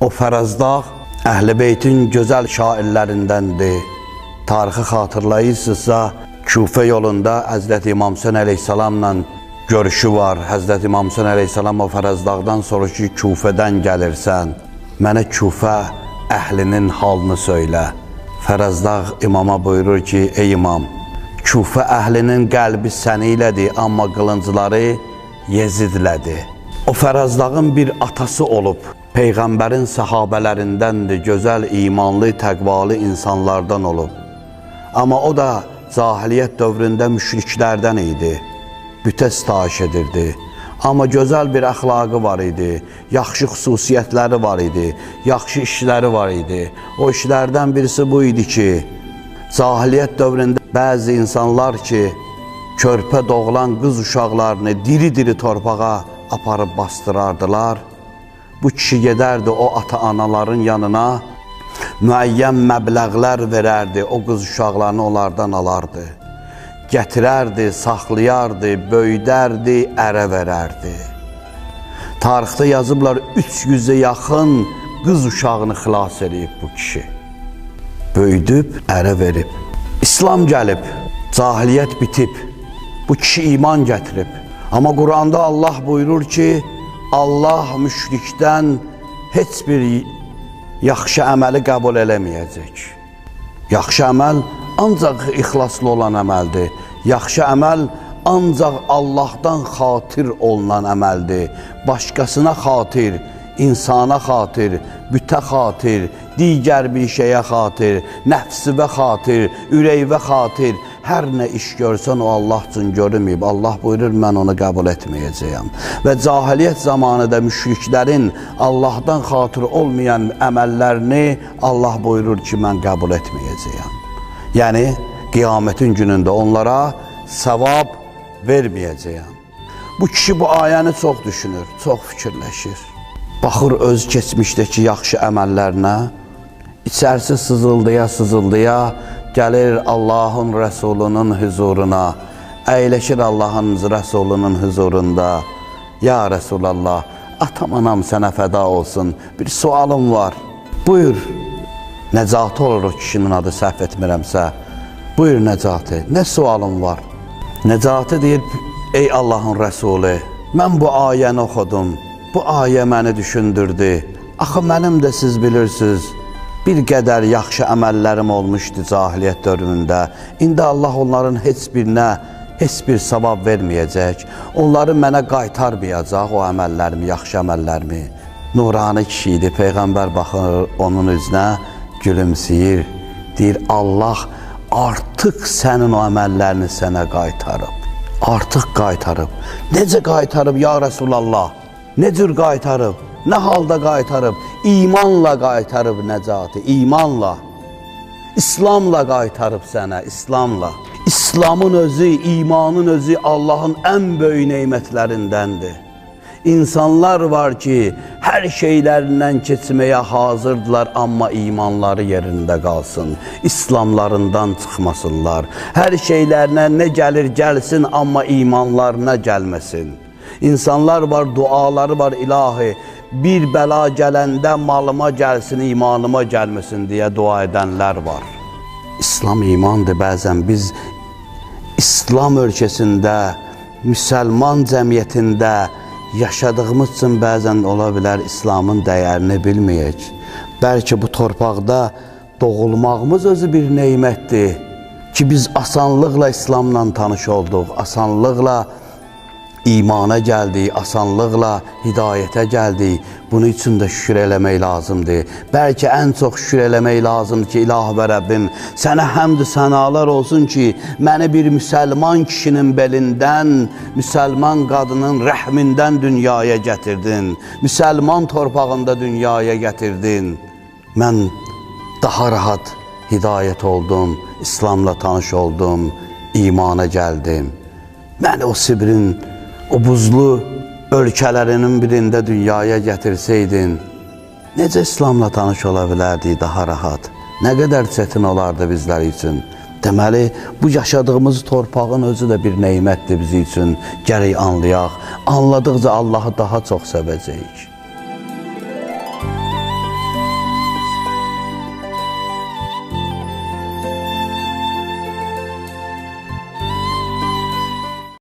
O Fərəzdağ Əhl-i Beytin gözəl şairlərindəndir. Tarixi xatırlayırsınızsa, Küfə yolunda Həzrət İmam Hüseyn əleyhissalamla görüşü var. Həzrət İmam Hüseyn əleyhissalam o Fərəzdağdan soruşur ki, Küfədən gəlirsən. Mənə Küfə əhlinin halını söylə. Fərəzdağ imama buyurur ki, ey imam, Küfə əhlinin qəlbi səniylədir, amma qılıncları Yezidlədir. O Fərəzdağın bir atası olub, Peyğəmbərin səhabələrindəndir, gözəl, imanlı, təqvalı insanlardan olub. Amma o da cahiliyyət dövründə müşriklərdən idi. Bütə sitayiş edirdi. Amma gözəl bir əxlaqı var idi, yaxşı xüsusiyyətləri var idi, yaxşı işləri var idi. O işlərdən birisi bu idi ki, cahiliyyət dövründə bəzi insanlar ki, körpə doğulan qız uşaqlarını diri-diri torpağa aparıb bastırardılar. Bu kişi gedərdi o ata-anaların yanına, müəyyən məbləğlər verərdi, o qız uşaqlarını onlardan alardı. Gətirərdi, saxlayardı, böyüdərdi, ərə verərdi. Tarixdə yazıblar 300-ə yaxın qız uşağını xilas edib bu kişi. Böyüdüb, ərə verib. İslam gəlib, cahiliyyət bitib. Bu kişi iman gətirib. Amma Quranda Allah buyurur ki, Allah müşrikdən heç bir yaxşı əməli qəbul eləməyəcək. Yaxşı əməl ancaq ixlaslı olan əməldir. Yaxşı əməl ancaq Allahdan xatir olunan əməldir. Başqasına xatir, insana xatir, bütə xatir, digər bir şeyə xatir, nəfsivə xatir, ürəyvə xatir, hər nə iş görsən o Allah üçün görünməyib. Allah buyurur, mən onu qəbul etməyəcəyəm. Və cahiliyyət zamanında müşriklərin Allahdan xatır olmayan əməllərini Allah buyurur ki, mən qəbul etməyəcəyəm. Yəni, qiyamətin günündə onlara savab verməyəcəyəm. Bu kişi bu ayəni çox düşünür, çox fikirləşir. Baxır öz keçmişdəki yaxşı əməllərinə, içərisi sızıldaya sızıldaya gəlir Allahın Rəsulunun huzuruna, əyləşir Allahın Rəsulunun huzurunda. Ya Rəsulallah, atam anam sənə fəda olsun, bir sualım var. Buyur, Nəcati olur o kişinin adı səhv etmirəmsə. Buyur Nəcati, nə sualım var? Nəcati deyir, ey Allahın Rəsulu, mən bu ayəni oxudum, bu ayə məni düşündürdü. Axı mənim də siz bilirsiniz, bir qədər yaxşı əməllərim olmuşdu cahiliyyət dövründə. İndi Allah onların heç birinə heç bir savab verməyəcək. Onları mənə qaytarmayacaq o əməllərimi, yaxşı əməllərimi. Nurani kişi idi, Peyğəmbər baxır onun üzünə, gülümsəyir. Deyir, Allah artıq sənin o əməllərini sənə qaytarıb. Artıq qaytarıb. Necə qaytarıb, ya Rəsulallah? Nə cür qaytarıb? Nə halda qaytarıb? İmanla qaytarıb Nəcati, imanla. İslamla qaytarıb sənə, İslamla. İslamın özü, imanın özü Allahın ən böyük neymətlərindəndir. İnsanlar var ki, hər şeylərindən keçməyə hazırdılar, amma imanları yerində qalsın. İslamlarından çıxmasınlar. Hər şeylərinə nə gəlir gəlsin, amma imanlarına gəlməsin. İnsanlar var, duaları var ilahi. Bir bəla gələndə malıma gəlsin, imanıma gəlməsin deyə dua edənlər var. İslam imandır. Bəzən biz İslam ölkəsində, müsəlman cəmiyyətində yaşadığımız üçün bəzən ola bilər İslamın dəyərini bilməyək. Bəlkə bu torpaqda doğulmağımız özü bir neymətdir ki, biz asanlıqla İslamla tanış olduq, asanlıqla imana gəldik, asanlıqla hidayətə gəldik. Bunun üçün də şükür eləmək lazımdır. Bəlkə ən çox şükür eləmək lazımdır ki, İlah və Rəbbim, sənə həmd sənalar olsun ki, məni bir müsəlman kişinin belindən, müsəlman qadının rəhmindən dünyaya gətirdin. Müsəlman torpağında dünyaya gətirdin. Mən daha rahat hidayət oldum, İslamla tanış oldum, imana gəldim. Məni o Sibrin o buzlu ölkələrinin birində dünyaya gətirsəydin, necə İslamla tanış ola bilərdik daha rahat? Nə qədər çətin olardı bizlər üçün? Deməli, bu yaşadığımız torpağın özü də bir neymətdir bizim üçün. Gərək anlayaq. Anladıqca Allahı daha çox sevəcəyik.